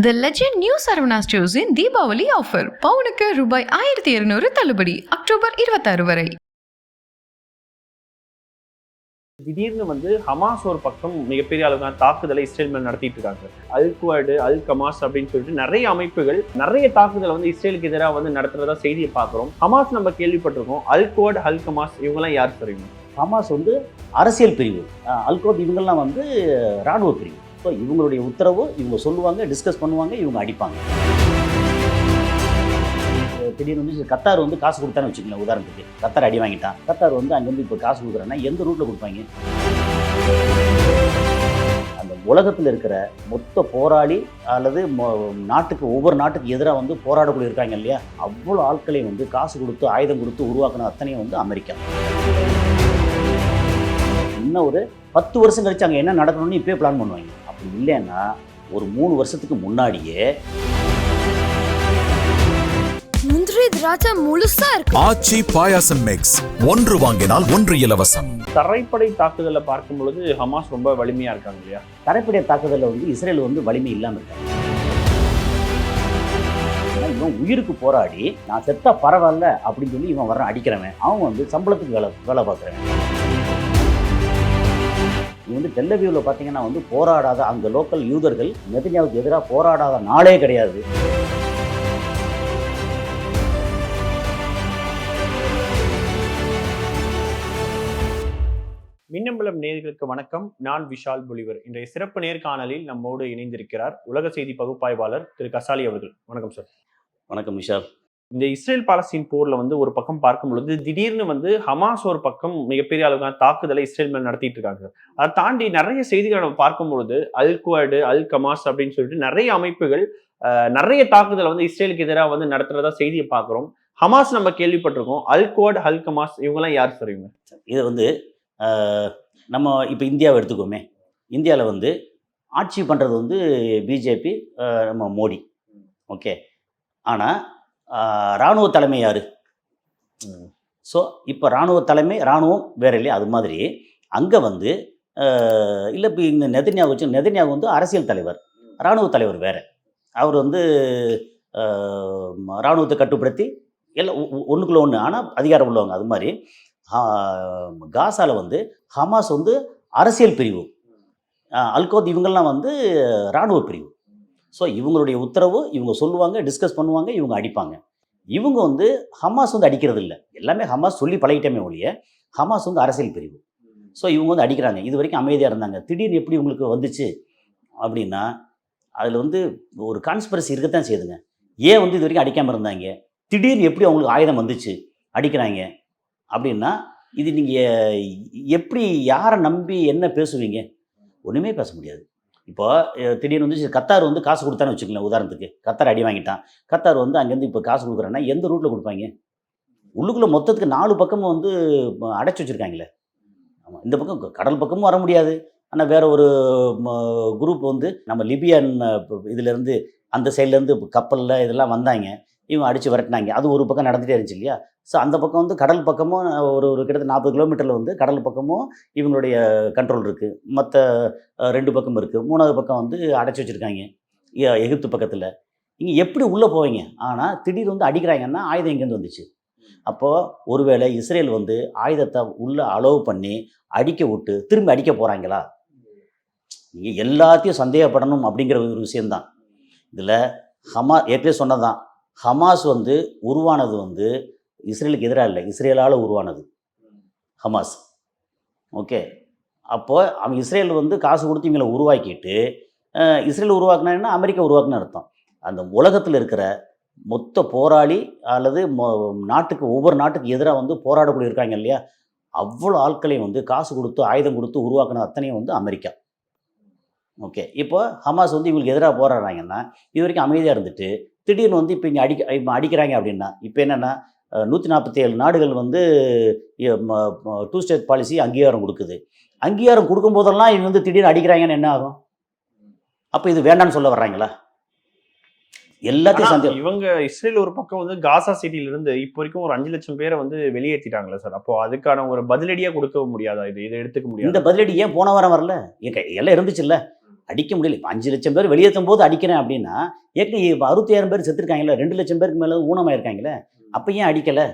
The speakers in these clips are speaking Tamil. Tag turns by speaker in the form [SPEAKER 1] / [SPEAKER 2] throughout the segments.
[SPEAKER 1] த லெஜெண்ட் நியூ சரவணா ஸ்டோர்ஸின் தீபாவளி ஆஃபர் பவுனுக்கு ரூபாய் ஆயிரத்தி இருநூறு தள்ளுபடி அக்டோபர் இருபத்தாறு வரை.
[SPEAKER 2] திடீர்னு வந்து ஹமாஸ் ஒரு பக்கம் மிகப்பெரிய அளவுக்கான தாக்குதலை இஸ்ரேல் மேல் நடத்திட்டு இருக்காங்க. அல் குவாடு அல் கமாஸ் அப்படின்னு சொல்லிட்டு நிறைய அமைப்புகள் நிறைய தாக்குதலை வந்து இஸ்ரேலுக்கு எதிராக வந்து நடத்துறதா செய்தியை பார்க்குறோம். ஹமாஸ் நம்ம கேள்விப்பட்டிருக்கோம். அல் குவாட் அல் கமாஸ் இவங்கெல்லாம் யார் தெரியும்?
[SPEAKER 3] ஹமாஸ் வந்து அரசியல் பிரிவு. அஹ் அல்கோத் இவங்கெல்லாம் வந்து இராணுவ பிரிவு. ஸோ இவங்களுடைய உத்தரவு இவங்க சொல்லுவாங்க டிஸ்கஸ் பண்ணுவாங்க இவங்க அடிப்பாங்க. திடீர்னு வந்து கத்தார் வந்து காசு கொடுத்தான்னு வச்சுக்கோங்களேன் உதாரணத்துக்கு. கத்தார் அடி வாங்கிட்டான். கத்தார் வந்து அங்கேருந்து இப்போ காசு கொடுக்குறேன்னா எந்த ரூட்டில் கொடுப்பாங்க? அந்த உலகத்தில் இருக்கிற மொத்த போராளி அல்லது நாட்டுக்கு ஒவ்வொரு நாட்டுக்கு எதிராக வந்து போராடக்கூடிய இருக்காங்க இல்லையா? அவ்வளோ ஆட்களையும் வந்து காசு கொடுத்து ஆயுதம் கொடுத்து உருவாக்குன அத்தனையும் வந்து அமெரிக்கா. இன்னும் ஒரு பத்து வருஷம் கழிச்சு அங்கே என்ன நடக்கணும்னு இப்போயே பிளான் பண்ணுவாங்க. அப்படி இல்லைன்னா ஒரு மூணு வருஷத்துக்கு முன்னாடியே
[SPEAKER 4] முந்திரி திராட்சை முழுசா இருக்கு.
[SPEAKER 5] ஆச்சி பாயாசம் மிக்ஸ் ஒன்று வாங்கினால் ஒன்று இலவசம்.
[SPEAKER 2] தரைப்படை தாக்குதலை பார்க்கும் பொழுது ஹமாஸ் ரொம்ப வலிமையா இருக்காங்க இல்லையா?
[SPEAKER 3] தரைப்படை தாக்குதலில் வந்து இஸ்ரேல் வந்து வலிமை இல்லாமல் இருக்காங்க. இவன் உயிருக்கு போராடி நான் செத்தா பரவாயில்ல அப்படின்னு சொல்லி இவன் வர அடிக்கிறவன். அவன் வந்து சம்பளத்துக்கு வேலை வேலை பார்க்குறவன். இவன் வந்து டெல்லவியூவில் பார்த்தீங்கன்னா வந்து போராடாத அங்கே லோக்கல் யூதர்கள் நெதன்யாவுக்கு எதிராக போராடாத நாளே கிடையாது.
[SPEAKER 2] மின்னம்பலம் நேர்களுக்கு வணக்கம். நான் விஷால் பொலிவர். இன்றைய சிறப்பு நேர்காணலில் நம்மோடு இணைந்திருக்கிறார் உலக செய்தி பகுப்பாய்வாளர் திரு கசாலி அவர்கள். வணக்கம் சார்.
[SPEAKER 3] வணக்கம் விஷால்.
[SPEAKER 2] இந்த இஸ்ரேல் பாலஸ்தீன் போர்ல வந்து ஒரு பக்கம் பார்க்கும் பொழுது திடீர்னு வந்து ஹமாஸ் ஒரு பக்கம் மிகப்பெரிய அளவுக்கான தாக்குதலை இஸ்ரேல் மேல் நடத்திட்டு இருக்காங்க. அதை தாண்டி நிறைய செய்திகளை நம்ம பார்க்கும் பொழுது அல் குவாடு அல் கமாஸ் அப்படின்னு சொல்லிட்டு நிறைய அமைப்புகள் நிறைய தாக்குதலை வந்து இஸ்ரேலுக்கு எதிராக வந்து நடத்துறதா செய்தியை பார்க்குறோம். ஹமாஸ் நம்ம கேள்விப்பட்டிருக்கோம். அல் குவாட் அல் கமாஸ் இவங்கெல்லாம் யார் சொல்றீங்க
[SPEAKER 3] இது வந்து நம்ம இப்போ இந்தியாவை எடுத்துக்கோமே. இந்தியாவில் வந்து ஆட்சி பண்ணுறது வந்து பிஜேபி நம்ம மோடி. ஓகே. ஆனால் இராணுவ தலைமை யார்? ஸோ இப்போ இராணுவ தலைமை இராணுவம் வேற இல்லையா? அது மாதிரி. அங்கே வந்து இல்லை இப்போ இந்த நெதன்யாகு வச்சு நெதன்யாகு வந்து அரசியல் தலைவர். இராணுவ தலைவர் வேற. அவர் வந்து இராணுவத்தை கட்டுப்படுத்தி எல்லாம் ஒன்றுக்குள்ள ஒன்று ஆனால் அதிகாரம் உள்ளவங்க அது மாதிரி. காசாவில் வந்து ஹமாஸ் வந்து அரசியல் பிரிவு. அல்கோத் இவங்கெல்லாம் வந்து இராணுவ பிரிவு. ஸோ இவங்களுடைய உத்தரவு இவங்க சொல்லுவாங்க டிஸ்கஸ் பண்ணுவாங்க இவங்க அடிப்பாங்க. இவங்க வந்து ஹமாஸ் வந்து அடிக்கிறது இல்லை எல்லாமே ஹமாஸ் சொல்லி பழகிட்டமே ஒழிய ஹமாஸ் வந்து அரசியல் பிரிவு. ஸோ இவங்க வந்து அடிக்கிறாங்க. இது வரைக்கும் அமைதியாக இருந்தாங்க. திடீர்னு எப்படி உங்களுக்கு வந்துச்சு? அப்படின்னா அதில் வந்து ஒரு கான்ஸ்பரசி இருக்கத்தான் செய்யுதுங்க. ஏன் வந்து இது வரைக்கும் அடிக்காமல் இருந்தாங்க? திடீர்னு எப்படி அவங்களுக்கு ஆயுதம் வந்துச்சு? அடிக்கிறாங்க. அப்படின்னா இது நீங்கள் எப்படி யாரை நம்பி என்ன பேசுவீங்க? ஒன்றுமே பேச முடியாது. இப்போ திடீர்னு வந்து கத்தார் வந்து காசு கொடுத்தான்னு வச்சுக்கலாம் உதாரணத்துக்கு. கத்தார் அடி வாங்கிட்டான். கத்தார் வந்து அங்கேருந்து இப்போ காசு கொடுக்குறேன்னா எந்த ரூட்டில் கொடுப்பாங்க? உள்ளுக்குள்ளே மொத்தத்துக்கு நாலு பக்கமும் வந்து அடைச்சி வச்சுருக்காங்களே. ஆமாம் இந்த பக்கம் கடல் பக்கமும் வர முடியாது. ஆனால் வேற ஒரு குரூப் வந்து நம்ம லிபியன் இதுலேருந்து அந்த சைட்லேருந்து கப்பலில் இதெல்லாம் வந்தாங்க. இவங்க அடித்து விரட்டினாங்க. அது ஒரு பக்கம் நடந்துகிட்டே இருந்துச்சு இல்லையா? ஸோ அந்த பக்கம் வந்து கடல் பக்கமும் ஒரு ஒரு கிட்டத்தட்ட நாற்பது கிலோமீட்டரில் வந்து கடல் பக்கமும் இவங்களுடைய கண்ட்ரோல் இருக்குது மற்ற ரெண்டு பக்கம் இருக்குது மூணாவது பக்கம் வந்து அடைச்சி வச்சுருக்காங்க. எகிப்து பக்கத்தில். இங்கே எப்படி உள்ளே போவீங்க? ஆனால் திடீர் வந்து அடிக்கிறாங்கன்னா ஆயுதம் எங்கேருந்து வந்துச்சு? அப்போது ஒருவேளை இஸ்ரேல் வந்து ஆயுதத்தை உள்ளே அலோவ் பண்ணி அடிக்க விட்டு திரும்பி அடிக்க போகிறாங்களா நீங்கள் எல்லாத்தையும் சந்தேகப்படணும் அப்படிங்கிற ஒரு விஷயந்தான் இதில் ஹமா ஏற்கனவே சொன்னதான் ஹமாஸ் வந்து உருவானது வந்து இஸ்ரேலுக்கு எதிராக இல்லை இஸ்ரேலால் உருவானது. ஹமாஸ். ஓகே. அப்போ அவன் இஸ்ரேல் வந்து காசு கொடுத்து இவங்களை உருவாக்கிட்டு இஸ்ரேல் உருவாக்குனா அமெரிக்கா உருவாக்குன அர்த்தம். அந்த உலகத்தில் இருக்கிற மொத்த போராளி அல்லது மொ- நாட்டுக்கு ஒவ்வொரு நாட்டுக்கு எதிராக வந்து போராடக்கூடிய இருக்காங்க இல்லையா? அவ்வளோ ஆட்களையும் வந்து காசு கொடுத்து ஆயுதம் கொடுத்து உருவாக்குன அத்தனையும் வந்து அமெரிக்கா. ஓகே. இப்போ ஹமாஸ் வந்து இவங்களுக்கு எதிராக போராடுறாங்கன்னா இது வரைக்கும் அமைதியாக இருந்துட்டு திடீர்னு வந்து இப்போ இங்கே அடிக்க இப்போ அடிக்கிறாங்க அப்படின்னா இப்போ என்னென்னா நூற்றி நாற்பத்தி ஏழு நாடுகள் வந்து டூ ஸ்டேட் பாலிசி அங்கீகாரம் கொடுக்குது. அங்கீகாரம் கொடுக்கும்போதெல்லாம் இவங்க வந்து திடீர்னு அடிக்கிறாங்கன்னு என்ன ஆகும்? அப்போ இது வேண்டாம்னு சொல்ல வர்றாங்களா? எல்லாத்தையும் சந்தேகம்
[SPEAKER 2] இவங்க இஸ்ரேல் ஒரு பக்கம் வந்து காசா சிட்டில இருந்து இப்போ வரைக்கும் ஒரு அஞ்சு லட்சம் பேரை வந்து வெளியேற்றிட்டாங்களே சார். அப்போ அதுக்கான ஒரு பதிலடியா கொடுக்க முடியாதா இது? இதை எடுத்துக்க
[SPEAKER 3] இந்த
[SPEAKER 2] முடியாது
[SPEAKER 3] பதிலடி ஏன் போன வாரம் வரல? எல்லாம் இருந்துச்சுல்ல? அடிக்க முடியல. இப்போ அஞ்சு லட்சம் பேர் வெளியேற்றும் போது அடிக்கிறேன் அப்படின்னா ஏற்கனவே இப்போ அறுபத்தாயிரம் பேர் செத்துருக்காங்களே ரெண்டு லட்சம் பேருக்கு மேலே ஊனமாயிருக்காங்களே அப்போ ஏன் அடிக்கலை?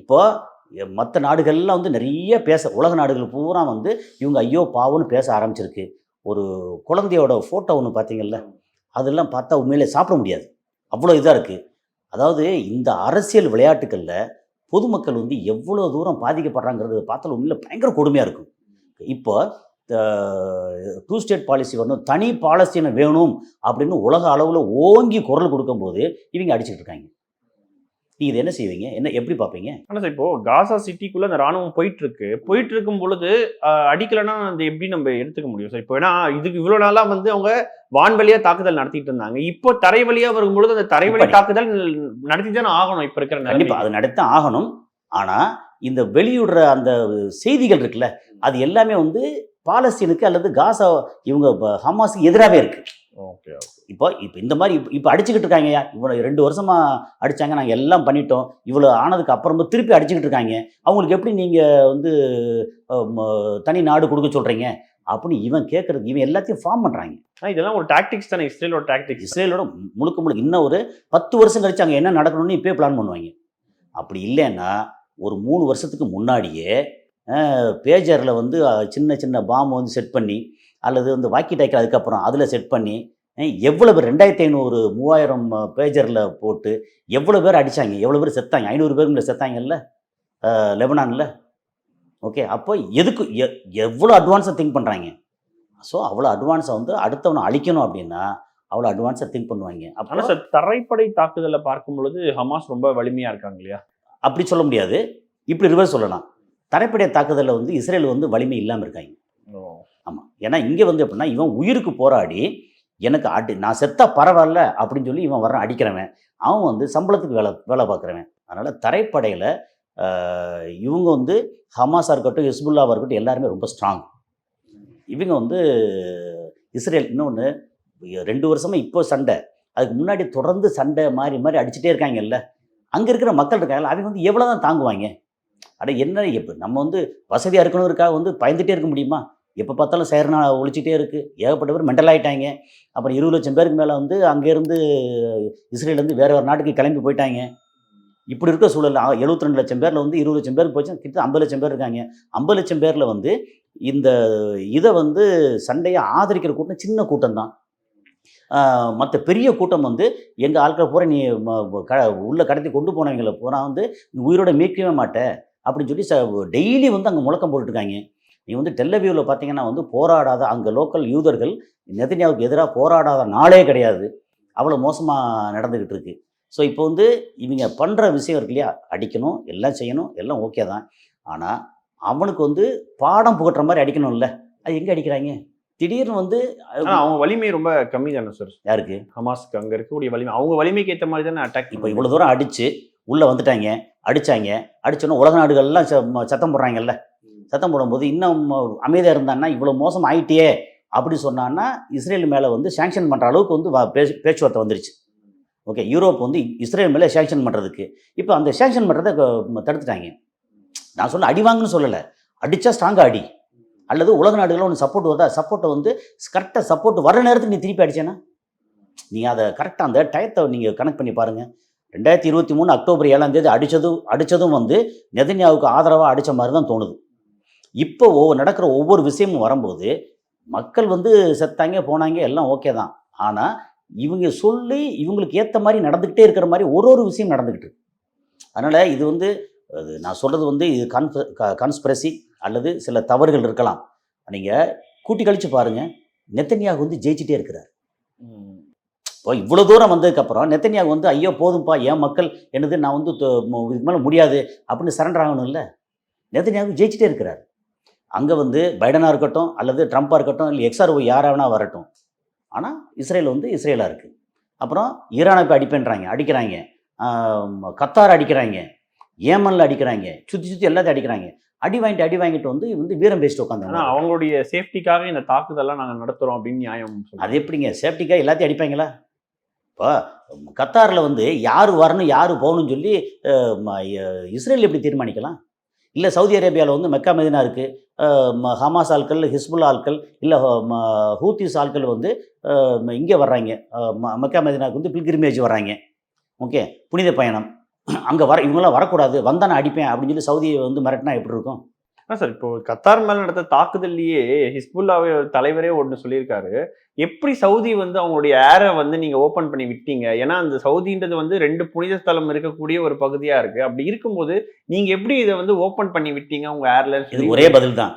[SPEAKER 3] இப்போது மற்ற நாடுகள்லாம் வந்து நிறைய பேச உலக நாடுகள் பூரா வந்து இவங்க ஐயோ பாவம்னு பேச ஆரம்பிச்சிருக்கு. ஒரு குழந்தையோட ஃபோட்டோ ஒன்று பார்த்தீங்கல்ல அதெல்லாம் பார்த்தா உண்மையிலே சாப்பிட முடியாது. அவ்வளோ இதாக இருக்குது அதாவது இந்த அரசியல் விளையாட்டுகளில் பொதுமக்கள் வந்து எவ்வளோ தூரம் பாதிக்கப்படுறாங்கிறது பார்த்தாலும் உண்மையில் பயங்கர கொடுமையாக இருக்கும். இப்போ டூ ஸ்டேட் பாலிசி வரணும். தனி பாலஸ்தீனம் வேணும் அப்படின்னு உலக அளவில் ஓங்கி குரல் கொடுக்கும்போது இவங்க அடிச்சுட்டு இருக்காங்க. நீங்கள் இதை என்ன செய்வீங்க? என்ன எப்படி பார்ப்பீங்க?
[SPEAKER 2] ஆனா சார் இப்போ காசா சிட்டிக்குள்ள அந்த ராணுவம் போயிட்டு இருக்கு போயிட்டு இருக்கும் பொழுது அடிக்கலைன்னா அது எப்படி நம்ம எடுத்துக்க முடியும் சார்? இப்போ ஏன்னா இதுக்கு இவ்வளவு நாளா வந்து அவங்க வான்வழியா தாக்குதல் நடத்திட்டு இருந்தாங்க. இப்போ தரை வழியா வரும்பொழுது அந்த தரைவழி
[SPEAKER 3] இப்படி.
[SPEAKER 2] தாக்குதல் நடத்தி தானே ஆகணும் இப்ப இருக்கிற
[SPEAKER 3] கண்டிப்பாக அது நடத்த ஆகணும். ஆனால் இந்த வெளியிடுற அந்த செய்திகள் இருக்குல்ல அது எல்லாமே வந்து பாலஸ்தீனுக்கு அல்லது காசா இவங்க ஹமாஸுக்கு எதிராகவே இருக்கு.
[SPEAKER 2] ஓகே
[SPEAKER 3] இப்போ இப்போ இந்த மாதிரி இப்போ இப்போ அடிச்சுக்கிட்டு இருக்காங்கய்யா இவ்வளோ ரெண்டு வருஷமா அடிச்சாங்க நாங்கள் எல்லாம் பண்ணிட்டோம் இவ்வளோ ஆனதுக்கு அப்புறமா திருப்பி அடிச்சுக்கிட்டு இருக்காங்க அவங்களுக்கு எப்படி நீங்கள் வந்து தனி நாடு கொடுக்க சொல்கிறீங்க அப்படின்னு இவன் கேட்கறதுக்கு இவன் எல்லாத்தையும் ஃபார்ம் பண்ணுறாங்க
[SPEAKER 2] இதெல்லாம் ஒரு டாக்டிக்ஸ் தானே இஸ்ரேலோட டாக்டிக்ஸ்
[SPEAKER 3] இஸ்ரேலோட முழுக்க முழுக்க இன்னும் ஒரு பத்து வருஷம் கழிச்சு அங்கே என்ன நடக்கணும்னு இப்போயே பிளான் பண்ணுவாங்க. அப்படி இல்லைன்னா ஒரு மூணு வருஷத்துக்கு முன்னாடியே பேஜரில் வந்து சின்ன சின்ன பாம்பை வந்து செட் பண்ணி அல்லது வந்து வாக்கி டாக்கி அதுக்கப்புறம் அதில் செட் பண்ணி எவ்வளோ பேர் ரெண்டாயிரத்தி ஐநூறு மூவாயிரம் பேஜரில் போட்டு எவ்வளோ பேர் அடித்தாங்க எவ்வளோ பேர் செத்தாங்க? ஐநூறு பேருக்கு செத்தாங்கல்ல? லெபனானில்? ஓகே அப்போ எதுக்கு எ- எவ்வளோ அட்வான்ஸாக திங்க் பண்ணுறாங்க ஸோ அவ்வளோ அட்வான்ஸை வந்து அடுத்தவனை அழிக்கணும் அப்படின்னா அவ்வளோ அட்வான்ஸாக திங்க் பண்ணுவாங்க. அப்போ
[SPEAKER 2] சார் தரைப்படை தாக்குதலை பார்க்கும் பொழுது ஹமாஸ் ரொம்ப வலிமையா இருக்காங்க இல்லையா?
[SPEAKER 3] அப்படி சொல்ல முடியாது. இப்படி ரிவர்ஸ் சொல்லலாம். தரைப்படை தாக்குதலில் வந்து இஸ்ரேல் வந்து வலிமை இல்லாமல் இருக்காங்க. ஆமாம் ஏன்னா இங்கே வந்து எப்படின்னா இவன் உயிருக்கு போராடி எனக்கு அடி நான் செத்தா பரவாயில்ல அப்படின்னு சொல்லி இவன் வர்றான் அடிக்கிறவன். அவன் வந்து சம்பளத்துக்கு வேலை வேலை பார்க்குறவன். அதனால் தரைப்படையில் இவங்க வந்து ஹமாஸாக இருக்கட்டும் ஹிஸ்புல்லாவாக இருக்கட்டும் எல்லாருமே ரொம்ப ஸ்ட்ராங் இவங்க வந்து இஸ்ரேல் இன்னொன்று ரெண்டு வருஷமாக இப்போ சண்டை. அதுக்கு முன்னாடி தொடர்ந்து சண்டை மாறி மாறி அடிச்சுட்டே இருக்காங்கல்ல. அங்கே இருக்கிற மக்கள் இருக்காங்கல்ல அவங்க வந்து எவ்வளோ தான் தாங்குவாங்க? அட என்ன எப்போ நம்ம வந்து வசதியாக இருக்கணுங்கிறக்காக வந்து பயந்துகிட்டே இருக்க முடியுமா? எப்போ பார்த்தாலும் சேரனா ஒழிச்சிட்டே இருக்குது ஏகப்பட்ட பேர் மெண்டல் ஆகிட்டாங்க அப்புறம் இருபது லட்சம் பேருக்கு மேலே வந்து அங்கேருந்து இஸ்ரேலேருந்து வேறு ஒரு நாட்டுக்கு கிளம்பி போயிட்டாங்க. இப்படி இருக்க சூழல் எழுபத்தி ரெண்டு லட்சம் பேரில் வந்து இருபது லட்சம் பேருக்கு போச்சு கிட்ட ஐம்பது லட்சம் பேர் இருக்காங்க. ஐம்பது லட்சம் பேரில் வந்து இந்த இதை வந்து சண்டையை ஆதரிக்கிற கூட்டம் சின்ன கூட்டம் தான் மற்ற பெரிய கூட்டம் வந்து எங்கள் ஆட்கள் பூரா நீ க உள்ளே கடத்தி கொண்டு போனவங்களை பூரா வந்து நீ உயிரோட மீட்கவே மாட்டேன் அப்படின்னு சொல்லி ச டெய்லி வந்து அங்கே முழக்கம் போட்டுருக்காங்க நீ வந்து டெல்லவியூவில் பார்த்தீங்கன்னா வந்து போராடாத அங்கே லோக்கல் யூதர்கள் நெதன்யாவுக்கு எதிராக போராடாத நாளே கிடையாது. அவ்வளோ மோசமாக நடந்துக்கிட்டு இருக்கு ஸோ இப்போ வந்து இவங்க பண்ணுற விஷயம் இருக்கு இல்லையா? அடிக்கணும் எல்லாம் செய்யணும் எல்லாம் ஓகே தான். ஆனால் அவனுக்கு வந்து பாடம் புகட்டுற மாதிரி அடிக்கணும்ல. அது எங்கே அடிக்கிறாங்க? திடீர்னு வந்து
[SPEAKER 2] அவங்க வலிமை ரொம்ப கம்மி தானே சார்?
[SPEAKER 3] யாருக்கு?
[SPEAKER 2] ஹமாஸ்க்கு அங்க இருக்கக்கூடிய வலிமை அவங்க வலிமைக்கு ஏத்த மாதிரி தானே அட்டாக்
[SPEAKER 3] இப்போ இவ்வளோ தூரம் அடித்து உள்ளே வந்துட்டாங்க அடித்தாங்க அடிச்சோன்னே உலக நாடுகள்லாம் சத்தம் போடுறாங்கல்ல. சத்தம் போடும்போது இன்னும் அமைதியாக இருந்தான்னா இவ்வளோ மோசம் ஆயிட்டியே அப்படி சொன்னான்னா இஸ்ரேல் மேலே வந்து சேங்ஷன் பண்ணுற அளவுக்கு வந்து பேச்சு பேச்சுவார்த்தை வந்துருச்சு. ஓகே யூரோப் வந்து இஸ்ரேல் மேலே சேங்ஷன் பண்ணுறதுக்கு இப்போ அந்த சேங்ஷன் பண்ணுறதை தடுத்துட்டாங்க. நான் சொல்ல அடி வாங்குன்னு சொல்லலை. அடித்தா ஸ்ட்ராங்காக அடி. அல்லது உலக நாடுகளில் ஒன்று சப்போர்ட் வருதா? சப்போர்ட்டை வந்து கரெக்டாக சப்போர்ட் வர நேரத்துக்கு நீ திருப்பி அடிச்சேன்னா? நீங்கள் அதை கரெக்டாக அந்த டயத்தை நீங்கள் கனெக்ட் பண்ணி பாருங்கள் ரெண்டாயிரத்தி இருபத்தி மூணு அக்டோபர் ஏழாம் தேதி அடித்ததும் அடித்ததும் வந்து நெதன்யாவுக்கு ஆதரவாக அடித்த மாதிரி தான் தோணுது. இப்போ ஒவ்வொரு நடக்கிற ஒவ்வொரு விஷயமும் வரும்போது மக்கள் வந்து செத்தாங்க போனாங்க எல்லாம் ஓகே தான். ஆனால் இவங்க சொல்லி இவங்களுக்கு ஏற்ற மாதிரி நடந்துக்கிட்டே இருக்கிற மாதிரி ஒரு ஒரு விஷயம் நடந்துக்கிட்டு அதனால் இது வந்து அது நான் சொல்கிறது வந்து இது கன்ஃப கன்ஸ்பிரசி அல்லது சில தவறுகள் இருக்கலாம். நீங்கள் கூட்டி கழிச்சு பாருங்கள் நெத்தன்யாகு வந்து ஜெயிச்சிட்டே இருக்கிறார். இப்போ இவ்வளோ தூரம் வந்ததுக்கப்புறம் நெத்தன்யாகு வந்து ஐயோ போதும்ப்பா என் மக்கள் என்னது நான் வந்து இதுக்கு மேலே முடியாது அப்படின்னு சரண்டர் ஆகணும்ல. நெத்தன்யாகு ஜெயிச்சிட்டே இருக்கிறார். அங்கே வந்து பைடனாக இருக்கட்டும் அல்லது ட்ரம்ப்பாக இருக்கட்டும் இல்லை எக்ஸ்ஆர்ஓ யாராவனா வரட்டும். ஆனால் இஸ்ரேல் வந்து இஸ்ரேலாக இருக்குது அப்புறம் ஈரானை போய் அடிப்பேன்றாங்க அடிக்கிறாங்க. கத்தார் அடிக்கிறாங்க ஏமனில் அடிக்கிறாங்க சுற்றி சுற்றி எல்லாத்தையும் அடிக்கிறாங்க. அடி வாங்கிட்டு அடி வாங்கிட்டு வந்து வந்து வீரம் பேசிட்டு உட்காந்தாங்க
[SPEAKER 2] அவங்களுடைய சேஃப்டிக்காக இந்த தாக்குதல்லாம் நாங்க நடத்துறோம் அப்படின்னு நியாயம்.
[SPEAKER 3] அது எப்படிங்க? சேஃப்டிக்காக எல்லாத்தையும் அடிப்பாங்களா? இப்போ கத்தாரில் வந்து யார் வரணும் யார் போகணும்னு சொல்லி இஸ்ரேல் எப்படி தீர்மானிக்கலாம்? இல்லை சவுதி அரேபியாவில் வந்து மெக்கா மதினா இருக்குது ம- ஹமாஸ் ஆட்கள் ஹிஸ்புல் ஆட்கள் இல்லை ஹூத்திஸ் ஆட்கள் வந்து இங்கே வர்றாங்க. மெக்கா ம- மதினாவுக்கு வந்து பில்கிரிமேஜ் வர்றாங்க. ஓகே? புனித பயணம். அங்கே வர இவங்களாம் வரக்கூடாது. வந்தா நான் அடிப்பேன் அப்படின்னு சொல்லி சவுதியை வந்து மிரட்டினா எப்படி இருக்கும்?
[SPEAKER 2] ஆ சார் இப்போ கத்தார் மேல நடந்த தாக்குதல்லையே ஹிஸ்புல்லாவே தலைவரே ஒன்று சொல்லியிருக்காரு. எப்படி சவுதி வந்து அவங்களுடைய ஏரை வந்து நீங்க ஓபன் பண்ணி விட்டீங்க? ஏன்னா அந்த சவுதின்றது வந்து ரெண்டு புனித ஸ்தலம் இருக்கக்கூடிய ஒரு பகுதியா இருக்கு. அப்படி இருக்கும்போது நீங்க எப்படி இதை வந்து ஓபன் பண்ணி விட்டீங்க உங்க ஏர்ல?
[SPEAKER 3] இது ஒரே பதில் தான்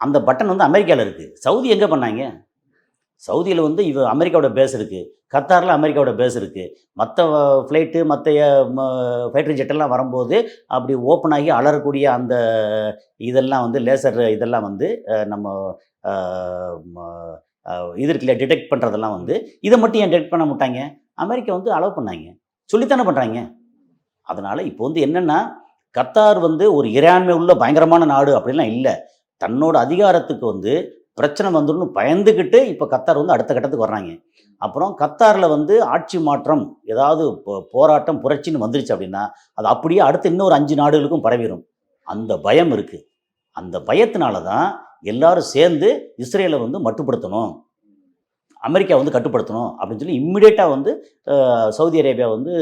[SPEAKER 3] அந்த பட்டன் வந்து அமெரிக்காவில் இருக்குது சவுதி எங்கே பண்ணாங்க? சவுதியில் வந்து இவ அமெரிக்காவோட பேஸ் இருக்குது கத்தாரில் அமெரிக்காவோட பேஸ் இருக்குது மற்ற ஃப்ளைட்டு மற்ற ஃபைட்டர் ஜெட்டெல்லாம் வரும்போது அப்படி ஓப்பன் ஆகி அலறக்கூடிய அந்த இதெல்லாம் வந்து லேசர் இதெல்லாம் வந்து நம்ம அஹ், இது இருக்குல்ல டிடெக்ட் பண்ணுறதெல்லாம் வந்து இதை மட்டும் ஏன் டிடெக்ட் பண்ண மாட்டாங்க? அமெரிக்கா வந்து அலோவ் பண்ணாங்க. சொல்லித்தானே பண்ணுறாங்க அதனால் இப்போ வந்து என்னென்னா கத்தார் வந்து ஒரு இறையாண்மை உள்ள பயங்கரமான நாடு அப்படிலாம் இல்லை. தன்னோட அதிகாரத்துக்கு வந்து பிரச்சனை வந்துடும் பயந்துக்கிட்டு இப்போ கத்தார் வந்து அடுத்த கட்டத்துக்கு வர்றாங்க. அப்புறம் கத்தாரில் வந்து ஆட்சி மாற்றம் ஏதாவது போ- போராட்டம் புரட்சின்னு வந்துருச்சு அப்படின்னா அது அப்படியே அடுத்த இன்னொரு அஞ்சு நாடுகளுக்கும் பரவிடும் அந்த பயம் இருக்குது அந்த பயத்தினால தான் எல்லாரும் சேர்ந்து இஸ்ரேலை வந்து மட்டுப்படுத்தணும். அமெரிக்கா வந்து கட்டுப்படுத்தணும் அப்படின்னு சொல்லி இம்மிடியேட்டாக வந்து சவுதி அரேபியா வந்து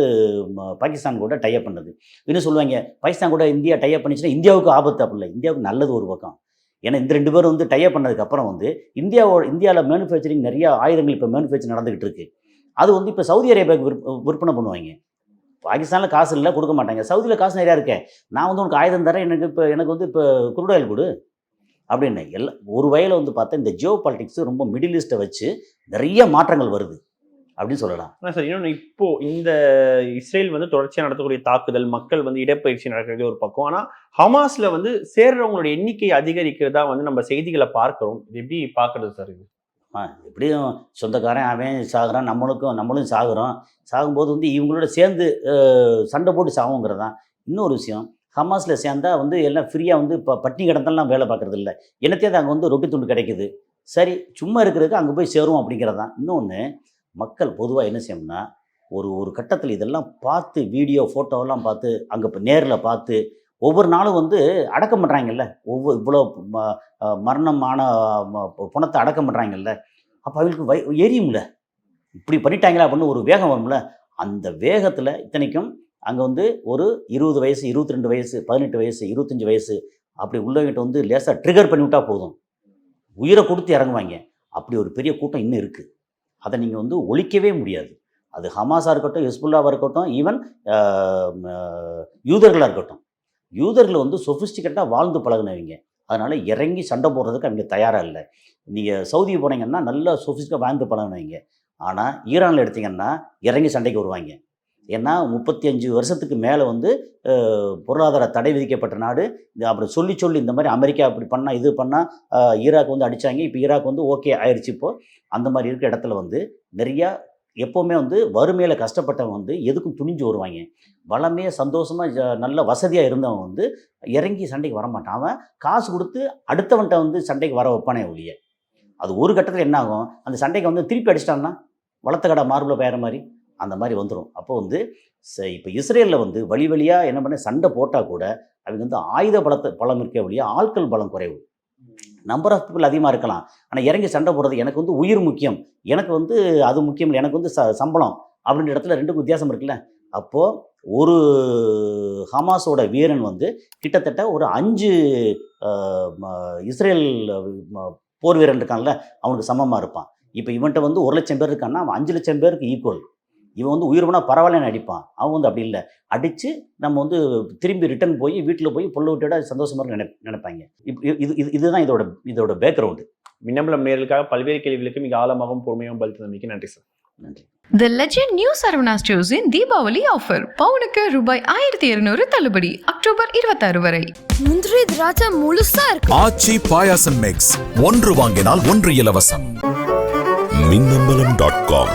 [SPEAKER 3] பாகிஸ்தான் கூட டைப் பண்ணுது. இன்னும் சொல்லுவாங்க பாகிஸ்தான் கூட இந்தியா டைப் பண்ணிச்சுன்னா இந்தியாவுக்கு ஆபத்து அப்படி இல்லை. இந்தியாவுக்கு நல்லது ஒரு பக்கம். ஏன்னா இந்த ரெண்டு பேரும் வந்து டைப் பண்ணதுக்கு அப்புறம் வந்து இந்தியாவோட இந்தியாவில் மேனுஃபேக்சரிங் நிறைய ஆயுதங்கள் இப்போ மேனுஃபேக்சர் நடந்துகிட்டு இருக்கு. அது வந்து இப்போ சவுதி அரேபியாவுக்கு விற்ப விற்பனை பண்ணுவாங்க. பாகிஸ்தானில் காசு இல்லை கொடுக்க மாட்டாங்க. சவுதியில் காசு நிறையா இருக்கேன் நான் வந்து உனக்கு ஆயுதம் தரேன். எனக்கு இப்போ எனக்கு வந்து இப்போ குருடாயில் கொடு. அப்படின்னு எல்லாம் ஒரு வயலில் வந்து பார்த்தா இந்த ஜியோ பாலிட்டிக்ஸ் ரொம்ப மிடில் ஈஸ்ட்டை வச்சு நிறைய மாற்றங்கள் வருது. அப்படின்னு சொல்லலாம்.
[SPEAKER 2] சார் இன்னொன்று இப்போ இந்த இஸ்ரேல் வந்து தொடர்ச்சியா நடத்தக்கூடிய தாக்குதல் மக்கள் வந்து இடப்பயிற்சி நடக்கிறது ஒரு பக்கம். ஆனா ஹமாஸ்ல வந்து சேர்றவங்களுடைய எண்ணிக்கை அதிகரிக்கிறதா வந்து நம்ம செய்திகளை பார்க்கிறோம். இது எப்படி பார்க்கறது சார் இது?
[SPEAKER 3] ஆ எப்படியும் சொந்தக்காரன் அவன் சாகுறான் நம்மளுக்கும் நம்மளும் சாகுறோம். சாகும்போது வந்து இவங்களோட சேர்ந்து சண்டை போட்டு சாகுங்கிறது தான் இன்னொரு விஷயம். ஹமாஸில் சேர்ந்தா வந்து எல்லாம் ஃப்ரீயாக வந்து இப்போ பட்டினி கிடந்தெல்லாம் வேலை பார்க்குறது இல்லை என்னத்தையாவது அங்கே வந்து ரொட்டி துண்டு கிடைக்குது. சரி சும்மா இருக்கிறதுக்கு அங்கே போய் சேரும் அப்படிங்கிறது தான் இன்னொன்று மக்கள் பொதுவாக என்ன செய்யணும்னா ஒரு ஒரு கட்டத்தில் இதெல்லாம் பார்த்து வீடியோ ஃபோட்டோவெல்லாம் பார்த்து அங்கே இப்போ நேரில் பார்த்து ஒவ்வொரு நாளும் வந்து அடக்கம் பண்ணுறாங்கல்ல ஒவ்வொரு இவ்வளோ ம- மரணமான பணத்தை அடக்கம் பண்ணுறாங்கல்ல அப்போ அவங்களுக்கு வை எரியும்ல. இப்படி பண்ணிட்டாங்களா அப்படின்னு ஒரு வேகம் வரும்ல. அந்த வேகத்தில் இத்தனைக்கும் அங்கே வந்து ஒரு இருபது வயசு இருபத்தி ரெண்டு வயசு பதினெட்டு வயசு இருபத்தஞ்சி வயசு அப்படி உள்ளவங்கிட்ட வந்து லேசாக ட்ரிகர் பண்ணிவிட்டா போதும். உயிரை கொடுத்து இறங்குவாங்க. அப்படி ஒரு பெரிய கூட்டம் இன்னும் இருக்குது அதை நீங்கள் வந்து ஒழிக்கவே முடியாது. அது ஹமாஸாக இருக்கட்டும் ஹிஸ்புல்லாவாக இருக்கட்டும் ஈவன் யூதர்களாக இருக்கட்டும். யூதர்கள் வந்து சொஃபிஸ்டிகேட்டாக வாழ்ந்து பழகினவங்க. அதனால் இறங்கி சண்டை போடுறதுக்கு அவங்க தயாராக இல்லை. நீங்கள் சவுதி போனீங்கன்னா நல்லா சொஃபிஸ்டிக்காக வாழ்ந்து பழகினவங்க. ஆனால் ஈரானில் எடுத்தீங்கன்னா இறங்கி சண்டைக்கு வருவாங்க. ஏன்னா முப்பத்தி அஞ்சு வருஷத்துக்கு மேலே வந்து பொருளாதார தடை விதிக்கப்பட்ட நாடு. இது அப்புறம் சொல்லி சொல்லி இந்த மாதிரி அமெரிக்கா அப்படி பண்ணால் இது பண்ணால் ஈராக் வந்து அடித்தாங்க இப்போ ஈராக் வந்து ஓகே ஆயிடுச்சு இப்போது அந்த மாதிரி இருக்கிற இடத்துல வந்து நிறையா எப்போவுமே வந்து வறுமையில் கஷ்டப்பட்டவங்க வந்து எதுக்கும் துணிஞ்சு வருவாங்க. வளமே சந்தோஷமாக நல்ல வசதியாக இருந்தவன் வந்து இறங்கி சண்டைக்கு வரமாட்டான். அவன் காசு கொடுத்து அடுத்தவன்கிட்ட வந்து சண்டைக்கு வர வைப்பானே ஒழிய. அது ஒரு கட்டத்தில் என்ன ஆகும்? அந்த சண்டைக்கு வந்து திருப்பி அடிச்சிட்டான்னா வளர்த்த கடை மார்பில் பெயர மாதிரி. அந்த மாதிரி வந்துடும் அப்போ வந்து இப்போ இஸ்ரேலில் வந்து வழி வழியாக என்ன பண்ண சண்டை போட்டால் கூட அவங்க வந்து ஆயுத பலத்தை பலம் இருக்க வழியா ஆட்கள் பலம் குறைவு. நம்பர் ஆஃப் பீப்புள் அதிகமாக இருக்கலாம். ஆனால் இறங்கி சண்டை போடுறது எனக்கு வந்து உயிர் முக்கியம். எனக்கு வந்து அது முக்கியம் இல்லை எனக்கு வந்து ச சம்பளம் அப்படின்ற இடத்துல ரெண்டுக்கும் வித்தியாசம் இருக்குல்ல. அப்போது ஒரு ஹமாஸோட வீரன் வந்து கிட்டத்தட்ட ஒரு அஞ்சு இஸ்ரேல் போர் வீரன் இருக்கான்ல அவனுக்கு சமமாக இருப்பான். இப்போ இவன்கிட்ட வந்து ஒரு லட்சம் பேர் இருக்கான்னா அவன் அஞ்சு லட்சம் பேருக்கு ஈக்குவல் இவன் வந்து உயிர் போனால் பரவாயில்லன்னு அடிப்பான் அவன் வந்து அப்படி இல்லை. அடித்து நம்ம வந்து திரும்பி ரிட்டர்ன் போய் வீட்டில் போய் பொருள் விட்டுட சந்தோஷமாக நினை நினைப்பாங்க. இது இது இதுதான் இதோட இதோட பேக்ரவுண்டு
[SPEAKER 2] மின்னம்பலம் நேர்களுக்காக பல்வேறு கேள்விகளுக்கு மிக ஆழமாகவும் பொறுமையாகவும் பதில் தந்தமைக்கு நன்றி சார்.
[SPEAKER 3] நன்றி.
[SPEAKER 1] தி லெஜெண்ட் நியூ சரவணா ஸ்டோர்ஸின் தீபாவளி ஆஃபர் பவுனுக்கு ரூபாய் ஆயிரத்தி இருநூறு தள்ளுபடி. அக்டோபர் இருபத்தாறு வரை.
[SPEAKER 4] முந்திரி திராட்சை முழுசா இருக்கு.
[SPEAKER 5] ஆச்சி பாயாசம் மிக்ஸ் ஒன்று வாங்கினால் ஒன்று இலவசம்.
[SPEAKER 6] Minnambalam dot com